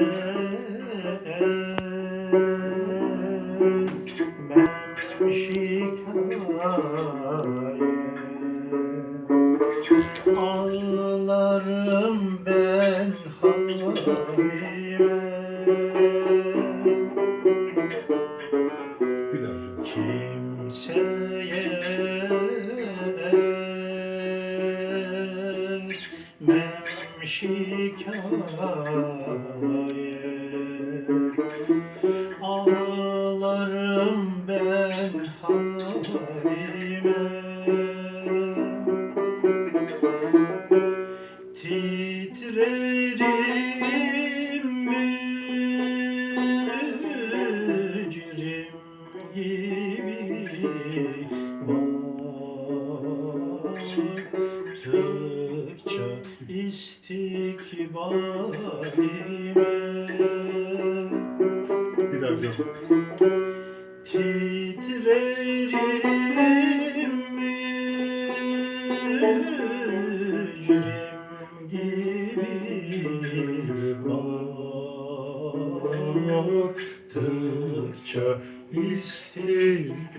ben şikayet Ağlarım ben halime. Kimseye etmem şikayet Ağlarım ben halime Titrerim mücrim gibi. Baktıkça istikbalime Bir daha hocam. Titrerim mücrim gibi Baktıkça istikbalime